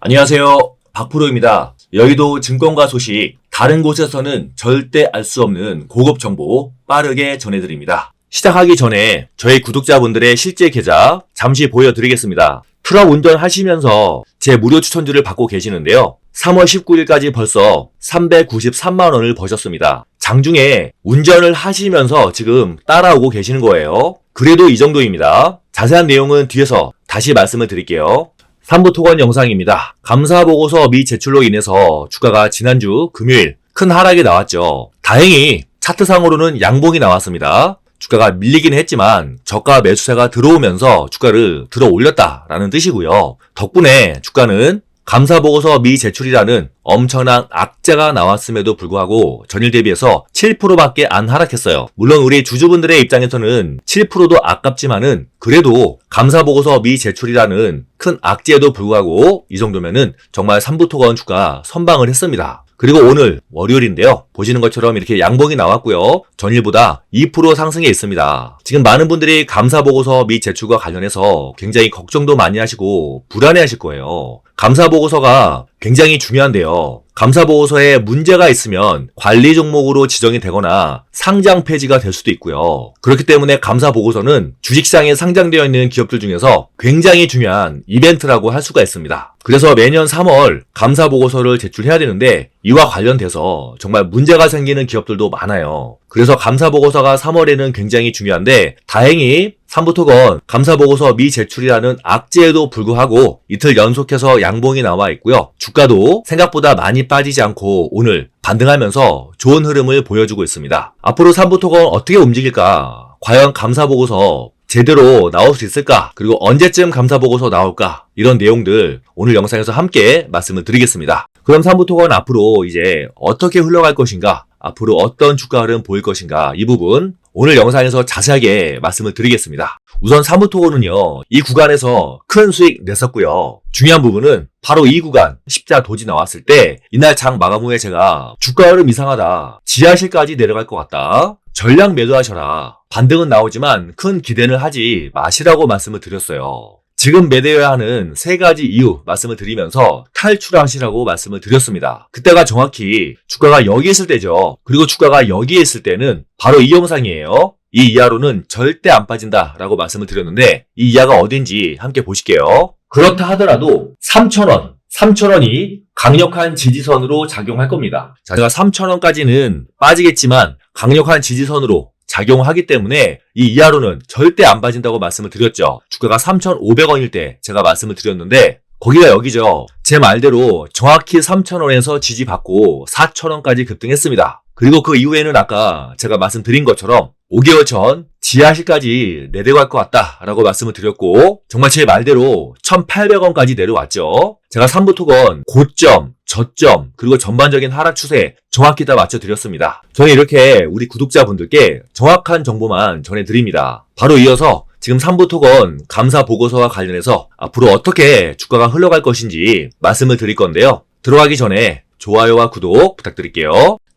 안녕하세요. 박프로입니다. 여의도 증권가 소식, 다른 곳에서는 절대 알 수 없는 고급 정보 빠르게 전해드립니다. 시작하기 전에 저희 구독자분들의 실제 계좌 잠시 보여드리겠습니다. 트럭 운전하시면서 제 무료 추천주를 받고 계시는데요. 3월 19일까지 벌써 393만원을 버셨습니다. 장중에 운전을 하시면서 지금 따라오고 계시는 거예요. 그래도 이 정도입니다. 자세한 내용은 뒤에서 다시 말씀을 드릴게요. 3부 토건 영상입니다. 감사 보고서 미 제출로 인해서 주가가 지난주 금요일 큰 하락이 나왔죠. 다행히 차트상으로는 양봉이 나왔습니다. 주가가 밀리긴 했지만 저가 매수세가 들어오면서 주가를 들어 올렸다라는 뜻이고요. 덕분에 주가는 감사 보고서 미제출이라는 엄청난 악재가 나왔음에도 불구하고 전일 대비해서 7%밖에 안 하락했어요. 물론 우리 주주분들의 입장에서는 7%도 아깝지만은 그래도 감사 보고서 미제출이라는 큰 악재에도 불구하고 이 정도면은 정말 3부 토건 주가 선방을 했습니다. 그리고 오늘 월요일인데요. 보시는 것처럼 이렇게 양봉이 나왔고요. 전일보다 2% 상승해 있습니다. 지금 많은 분들이 감사 보고서 미 제출과 관련해서 굉장히 걱정도 많이 하시고 불안해 하실 거예요. 감사 보고서가 굉장히 중요한데요. 감사 보고서에 문제가 있으면 관리 종목으로 지정이 되거나 상장 폐지가 될 수도 있고요. 그렇기 때문에 감사 보고서는 주식시장에 상장되어 있는 기업들 중에서 굉장히 중요한 이벤트라고 할 수가 있습니다. 그래서 매년 3월 감사 보고서를 제출해야 되는데 이와 관련돼서 정말 문제가 생기는 기업들도 많아요. 그래서 감사 보고서가 3월에는 굉장히 중요한데 다행히 삼부토건 감사보고서 미제출이라는 악재에도 불구하고 이틀 연속해서 양봉이 나와 있고요. 주가도 생각보다 많이 빠지지 않고 오늘 반등하면서 좋은 흐름을 보여주고 있습니다. 앞으로 삼부토건 어떻게 움직일까? 과연 감사보고서 제대로 나올 수 있을까? 그리고 언제쯤 감사보고서 나올까? 이런 내용들 오늘 영상에서 함께 말씀을 드리겠습니다. 그럼 삼부토건 앞으로 이제 어떻게 흘러갈 것인가? 앞으로 어떤 주가 흐름 보일 것인가? 이 부분 오늘 영상에서 자세하게 말씀을 드리겠습니다. 우선 사무토고는요, 이 구간에서 큰 수익 냈었고요. 중요한 부분은 바로 이 구간, 십자 도지 나왔을 때, 이날 장 마감 후에 제가 주가 흐름 이상하다. 지하실까지 내려갈 것 같다. 전량 매도하셔라. 반등은 나오지만 큰 기대는 하지 마시라고 말씀을 드렸어요. 지금 매대해야 하는 세 가지 이유 말씀을 드리면서 탈출하시라고 말씀을 드렸습니다. 그때가 정확히 주가가 여기 있을 때죠. 그리고 주가가 여기에 있을 때는 바로 이 영상이에요. 이 이하로는 절대 안 빠진다라고 말씀을 드렸는데 이 이하가 어딘지 함께 보실게요. 그렇다 하더라도 3,000원, 3,000원이 강력한 지지선으로 작용할 겁니다. 자, 제가 3,000원까지는 빠지겠지만 강력한 지지선으로 작용하기 때문에 이 이하로는 절대 안 빠진다고 말씀을 드렸죠. 주가가 3,500원일 때 제가 말씀을 드렸는데 거기가 여기죠. 제 말대로 정확히 3,000원에서 지지받고 4,000원까지 급등했습니다. 그리고 그 이후에는 아까 제가 말씀드린 것처럼 5개월 전 지하실까지 내려갈 것 같다라고 말씀을 드렸고 정말 제 말대로 1,800원까지 내려왔죠. 제가 3부 토건 고점, 저점, 그리고 전반적인 하락 추세 정확히 다 맞춰드렸습니다. 저는 이렇게 우리 구독자분들께 정확한 정보만 전해드립니다. 바로 이어서 지금 3부 토건 감사 보고서와 관련해서 앞으로 어떻게 주가가 흘러갈 것인지 말씀을 드릴 건데요. 들어가기 전에 좋아요와 구독 부탁드릴게요.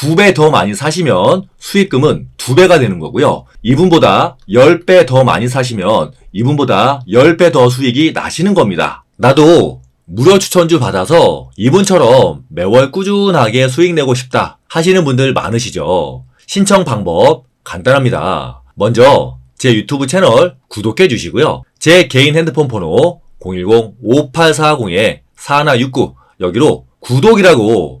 두 배 더 많이 사시면 수익금은 두 배가 되는 거고요. 이분보다 10배 더 많이 사시면 이분보다 10배 더 수익이 나시는 겁니다. 나도 무료 추천주 받아서 이분처럼 매월 꾸준하게 수익 내고 싶다 하시는 분들 많으시죠. 신청 방법 간단합니다. 먼저 제 유튜브 채널 구독해 주시고요. 제 개인 핸드폰 번호 010-5840-4169 여기로 구독이라고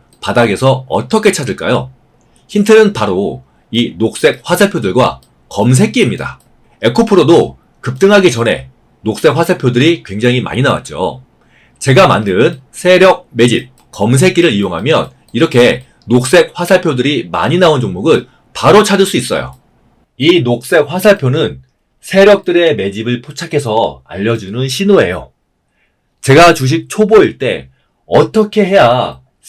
바닥에서 어떻게 찾을까요? 힌트는 바로 이 녹색 화살표들과 검색기입니다. 에코프로도 급등하기 전에 녹색 화살표들이 굉장히 많이 나왔죠. 제가 만든 세력 매집 검색기를 이용하면 이렇게 녹색 화살표들이 많이 나온 종목을 바로 찾을 수 있어요. 이 녹색 화살표는 세력들의 매집을 포착해서 알려주는 신호예요. 제가 주식 초보일 때 어떻게 해야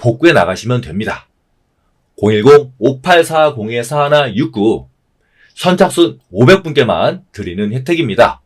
복구해 나가시면 됩니다. 010-5840-4169 선착순 500분께만 드리는 혜택입니다.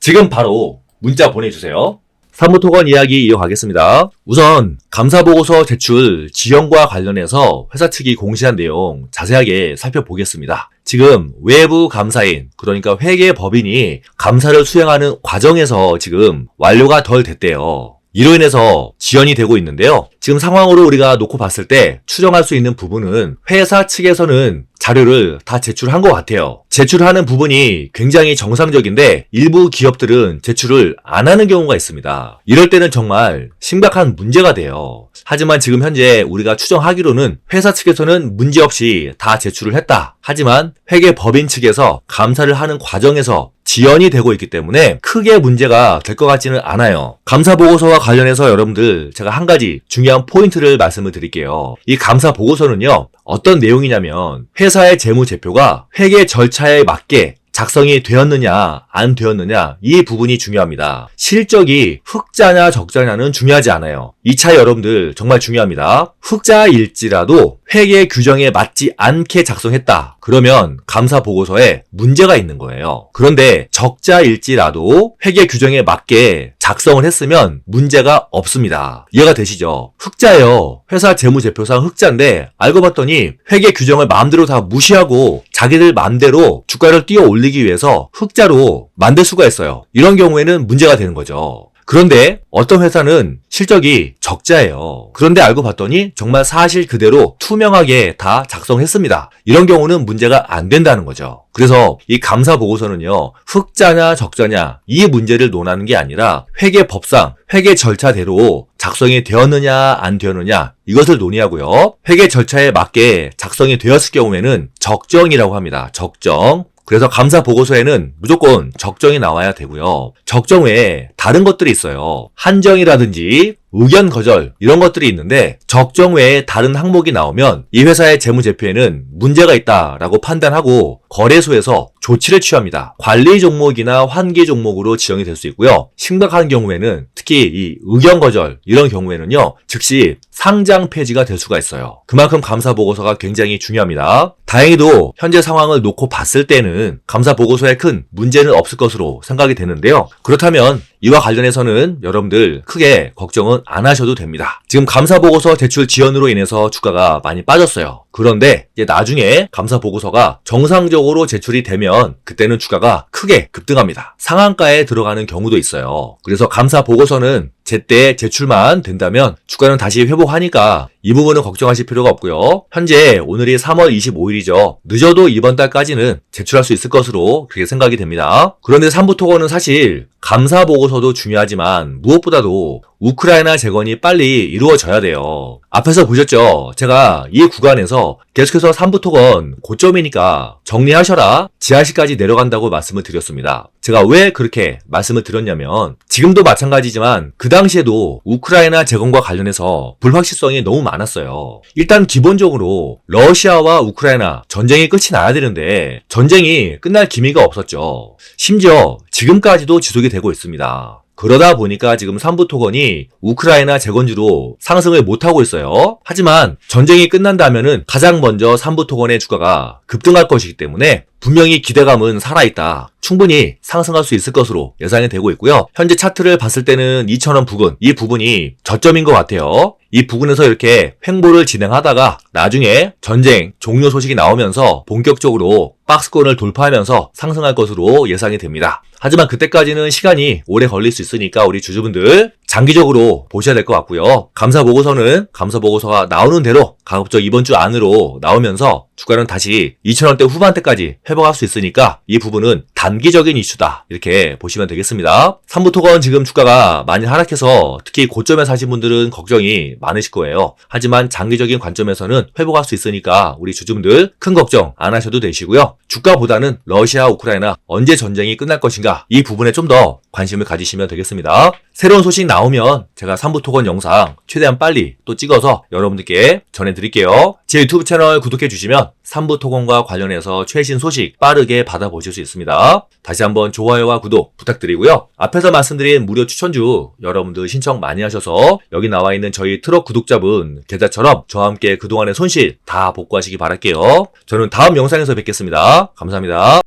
지금 바로 문자 보내주세요. 사무토건 이야기 이어가겠습니다. 우선 감사보고서 제출 지연과 관련해서 회사 측이 공시한 내용 자세하게 살펴보겠습니다. 지금 외부 감사인 그러니까 회계법인이 감사를 수행하는 과정에서 지금 완료가 덜 됐대요. 이로 인해서 지연이 되고 있는데요. 지금 상황으로 우리가 놓고 봤을 때 추정할 수 있는 부분은 회사 측에서는 자료를 다 제출한 것 같아요. 제출하는 부분이 굉장히 정상적인데 일부 기업들은 제출을 안 하는 경우가 있습니다. 이럴 때는 정말 심각한 문제가 돼요. 하지만 지금 현재 우리가 추정하기로는 회사 측에서는 문제없이 다 제출을 했다. 하지만 회계 법인 측에서 감사를 하는 과정에서 지연이 되고 있기 때문에 크게 문제가 될 것 같지는 않아요. 감사 보고서와 관련해서 여러분들 제가 한 가지 중요한 포인트를 말씀을 드릴게요. 이 감사 보고서는요. 어떤 내용이냐면 회사의 재무제표가 회계 절차에 맞게 작성이 되었느냐 안 되었느냐 이 부분이 중요합니다. 실적이 흑자냐 적자냐는 중요하지 않아요. 이 차 여러분들 정말 중요합니다. 흑자일지라도 회계 규정에 맞지 않게 작성했다. 그러면 감사 보고서에 문제가 있는 거예요. 그런데 적자일지라도 회계 규정에 맞게 작성을 했으면 문제가 없습니다. 이해가 되시죠? 흑자예요. 회사 재무제표상 흑자인데 알고 봤더니 회계 규정을 마음대로 다 무시하고 자기들 마음대로 주가를 띄어 올리기 위해서 흑자로 만들 수가 있어요. 이런 경우에는 문제가 되는 거죠. 그런데 어떤 회사는 실적이 적자예요. 그런데 알고 봤더니 정말 사실 그대로 투명하게 다 작성했습니다. 이런 경우는 문제가 안 된다는 거죠. 그래서 이 감사 보고서는요, 흑자냐 적자냐 이 문제를 논하는 게 아니라 회계 법상 회계 절차대로 작성이 되었느냐 안 되었느냐 이것을 논의하고요. 회계 절차에 맞게 작성이 되었을 경우에는 적정이라고 합니다. 적정. 그래서 감사 보고서에는 무조건 적정이 나와야 되고요. 적정 외에 다른 것들이 있어요. 한정이라든지 의견 거절 이런 것들이 있는데 적정 외에 다른 항목이 나오면 이 회사의 재무 제표에는 문제가 있다라고 판단하고 거래소에서 조치를 취합니다. 관리 종목이나 환기 종목으로 지정이 될 수 있고요. 심각한 경우에는 특히 이 의견 거절 이런 경우에는요. 즉시 상장 폐지가 될 수가 있어요. 그만큼 감사 보고서가 굉장히 중요합니다. 다행히도 현재 상황을 놓고 봤을 때는 감사 보고서에 큰 문제는 없을 것으로 생각이 되는데요. 그렇다면 이와 관련해서는 여러분들 크게 걱정은 안 하셔도 됩니다. 지금 감사 보고서 제출 지연으로 인해서 주가가 많이 빠졌어요. 그런데 이제 나중에 감사 보고서가 정상적으로 제출이 되면 그때는 주가가 크게 급등합니다. 상한가에 들어가는 경우도 있어요. 그래서 감사 보고서는 제때 제출만 된다면 주가는 다시 회복하니까 이 부분은 걱정하실 필요가 없고요. 현재 오늘이 3월 25일이죠. 늦어도 이번 달까지는 제출할 수 있을 것으로 그렇게 생각이 됩니다. 그런데 3부 토건은 사실 감사 보고서도 중요하지만 무엇보다도 우크라이나 재건이 빨리 이루어져야 돼요. 앞에서 보셨죠? 제가 이 구간에서 계속해서 3부 토건 고점이니까 정리하셔라. 지하실까지 내려간다고 말씀을 드렸습니다. 제가 왜 그렇게 말씀을 드렸냐면 지금도 마찬가지지만 그 당시에도 우크라이나 재건과 관련해서 불확실성이 너무 많았어요. 일단 기본적으로 러시아와 우크라이나 전쟁이 끝이 나야 되는데 전쟁이 끝날 기미가 없었죠. 심지어 지금까지도 지속이 되고 있습니다. 그러다 보니까 지금 3부 토건이 우크라이나 재건주로 상승을 못하고 있어요. 하지만 전쟁이 끝난다면은 가장 먼저 3부 토건의 주가가 급등할 것이기 때문에 분명히 기대감은 살아있다. 충분히 상승할 수 있을 것으로 예상이 되고 있고요. 현재 차트를 봤을 때는 2,000원 부근, 이 부분이 저점인 것 같아요. 이 부근에서 이렇게 횡보를 진행하다가 나중에 전쟁 종료 소식이 나오면서 본격적으로 박스권을 돌파하면서 상승할 것으로 예상이 됩니다. 하지만 그때까지는 시간이 오래 걸릴 수 있으니까 우리 주주분들 장기적으로 보셔야 될 것 같고요. 감사 보고서는 감사 보고서가 나오는 대로 가급적 이번 주 안으로 나오면서 주가는 다시 2,000원대 후반대까지 회복할 수 있으니까 이 부분은 단기적인 이슈다. 이렇게 보시면 되겠습니다. 삼부토건 지금 주가가 많이 하락해서 특히 고점에 사신 분들은 걱정이 많으실 거예요. 하지만 장기적인 관점에서는 회복할 수 있으니까 우리 주주분들 큰 걱정 안 하셔도 되시고요. 주가보다는 러시아, 우크라이나 언제 전쟁이 끝날 것인가 이 부분에 좀 더 관심을 가지시면 되겠습니다. 새로운 소식 나오면 제가 3부 토건 영상 최대한 빨리 또 찍어서 여러분들께 전해드릴게요. 제 유튜브 채널 구독해 주시면 3부 토건과 관련해서 최신 소식 빠르게 받아보실 수 있습니다. 다시 한번 좋아요와 구독 부탁드리고요. 앞에서 말씀드린 무료 추천주 여러분들 신청 많이 하셔서 여기 나와 있는 저희 트럭 구독자분 계좌처럼 저와 함께 그동안의 손실 다 복구하시기 바랄게요. 저는 다음 영상에서 뵙겠습니다. 감사합니다.